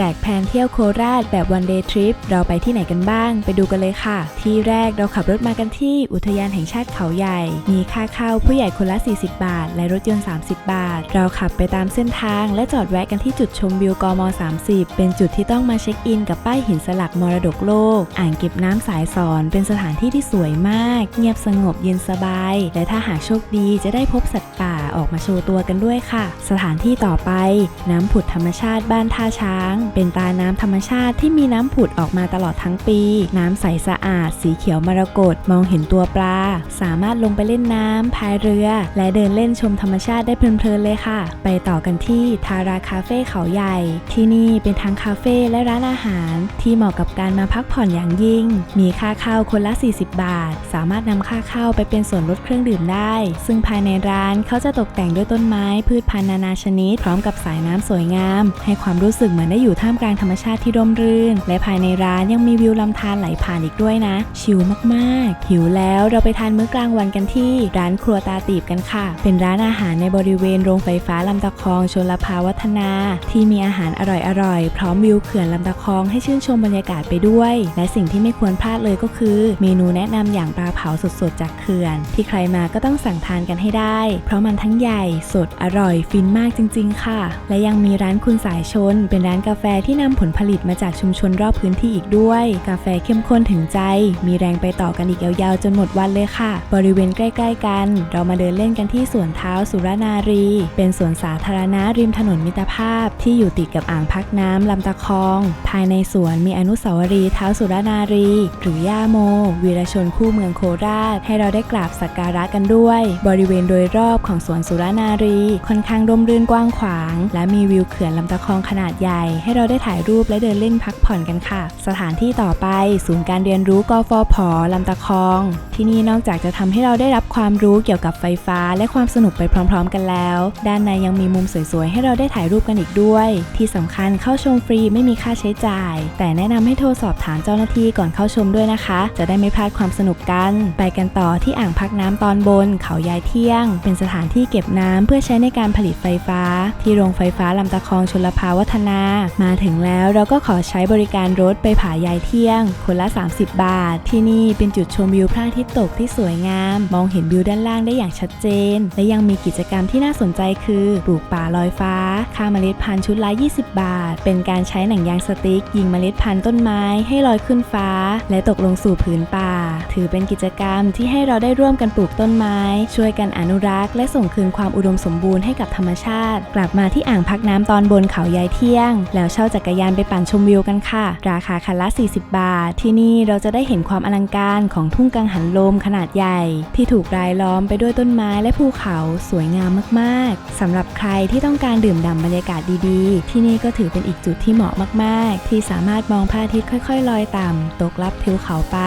แจกแผนเที่ยวโคราชแบบวันเดย์ทริปเราไปที่ไหนกันบ้าง ไปดูกันเลยค่ะ ที่แรกเราขับรถมากันที่อุทยานแห่งชาติเขาใหญ่ มีค่าเข้าผู้ใหญ่คนละ 40 บาท และรถยนต์ 30 บาท เราขับไปตามเส้นทาง และจอดแวะกันที่จุดชมวิวกม 30 เป็นจุดที่ต้องมาเช็คอินกับป้ายหินสลักมรดกโลก อ่างเก็บน้ำสายสอน เป็นสถานที่ที่สวยมาก เงียบสงบเย็นสบาย และถ้าหากโชคดีจะได้พบสัตว์ป่าออกมาโชว์ตัวกันด้วยค่ะ สถานที่ต่อไป น้ำผุดธรรมชาติบ้านท่าช้างเป็นตาน้ำธรรมชาติที่มีน้ำผุดออกมาตลอดทั้งปี น้ำใสสะอาด สีเขียวมรกตมองเห็นตัวปลา สามารถลงไปเล่นน้ำพายเรือ และเดินเล่นชมธรรมชาติได้เพลินๆเลยค่ะ ไปต่อกันที่ทาราคาเฟ่เขาใหญ่ ที่นี่เป็นทั้งคาเฟ่และร้านอาหาร ที่เหมาะกับการมาพักผ่อนอย่างยิ่ง มีค่าเข้าคนละ 40 บาท สามารถนำค่าเข้าไปเป็นส่วนลดเครื่องดื่มได้ ซึ่งภายในร้านเขาจะตกแต่งด้วยต้นไม้ พืชพันธุ์นานาชนิด พร้อมกับสายน้ำสวยงาม ให้ความรู้สึกเหมือนได้อยู่ท่ามกลางธรรมชาติที่ร่มรื่น และภายในร้านยังมีวิวลำธารไหลผ่านอีกด้วยนะ ชิลมากๆ หิวแล้วเราไปทานมื้อกลางวันกันที่ร้านครัวตาตีบกันค่ะ เป็นร้านอาหารในบริเวณโรงไฟฟ้าลำตะคองชลภาวัฒนา ที่มีอาหารอร่อยๆ พร้อมวิวเขื่อนลำตะคองให้ชื่นชมบรรยากาศไปด้วย และสิ่งที่ไม่ควรพลาดเลยก็คือ เมนูแนะนำอย่างปลาเผาสดๆจากเขื่อน ที่ใครมาก็ต้องสั่งทานกันให้ได้ เพราะมันทั้งใหญ่สดอร่อยฟินมากจริง ๆ ค่ะ และยังมีร้านคุณสายชน เป็นร้านกาแฟที่นำผลผลิตมาจากชุมชนรอบพื้นที่อีกด้วย กาแฟเข้มข้นถึงใจ มีแรงไปต่อกันอีกยาวๆ จนหมดวันเลยค่ะ บริเวณใกล้ ๆ กัน เรามาเดินเล่นกันที่สวนเท้าสุรนารี เป็นสวนสาธารณะริมถนนมิตรภาพ ที่อยู่ติดกับอ่างพักน้ำลำตะคอง ภายในสวนมีอนุสาวรีย์เท้าสุรนารี หรือย่าโม วีรชนคู่เมืองโคราช ให้เราได้กราบสักการะกันด้วย บริเวณโดยรอบของสวนสุรนารี ค่อนข้างร่มรื่นกว้างขวาง และมีวิวเขื่อนลำตะคองขนาดใหญ่ให้เราได้ถ่ายรูปและเดินเล่นพักผ่อนกันค่ะ สถานที่ต่อไปศูนย์การเรียนรู้กฟผลำตะคอง ที่นี่นอกจากจะทำให้เราได้รับความรู้เกี่ยวกับไฟฟ้า และความสนุกไปพร้อม ๆ กันแล้ว ด้านในยังมีมุมสวยๆให้เราได้ถ่ายรูปกันอีกด้วย ที่สำคัญเข้าชมฟรีไม่มีค่าใช้จ่าย แต่แนะนำให้โทรสอบถามเจ้าหน้าที่ก่อนเข้าชมด้วยนะคะ จะได้ไม่พลาดความสนุกกัน ไปกันต่อที่อ่างพักน้ำตอนบน เขายายเที่ยง เป็นสถานที่เก็บน้ำเพื่อใช้ในการผลิตไฟฟ้า ที่โรงไฟฟ้าลำตะคองชลภาวัฒนามาถึงแล้วเราก็ขอใช้บริการรถไปผายายเที่ยง คนละ 30 บาท ที่นี่เป็นจุดชมวิวพระอาทิตย์ตกที่สวยงาม มองเห็นวิวด้านล่างได้อย่างชัดเจน และยังมีกิจกรรมที่น่าสนใจคือ ปลูกป่าลอยฟ้า ค่าเมล็ดพันธุ์ชุดละ 20 บาท เป็นการใช้หนังยางสติ๊ก ยิงเมล็ดพันธุ์ต้นไม้ให้ลอยขึ้นฟ้า และตกลงสู่ผืนป่า ถือเป็นกิจกรรมที่ให้เราได้ร่วมกันปลูกต้นไม้ ช่วยกันอนุรักษ์ และส่งคืนความอุดมสมบูรณ์ให้กับธรรมชาติ กลับมาที่อ่างพักน้ำตอนบนเขายายเที่ยง แล้วเช่าจักรยานไปปั่นชมวิวกันค่ะ ราคาคันละ 40 บาท ที่นี่เราจะได้เห็นความอลังการของทุ่งกังหันลมขนาดใหญ่ ที่ถูกรายล้อมไปด้วยต้นไม้และภูเขาสวยงามมากๆสำหรับใครที่ต้องการดื่มด่ำบรรยากาศดีๆ ที่นี่ก็ถือเป็นอีกจุดที่เหมาะมากๆ ที่สามารถมองพระอาทิตย์ค่อยๆ ลอยต่ำตกลับทิวเขาไป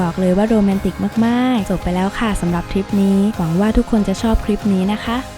บอกเลยว่าโรแมนติกมากๆ จบไปแล้วค่ะสำหรับทริปนี้ หวังว่าทุกคนจะชอบคลิปนี้นะคะ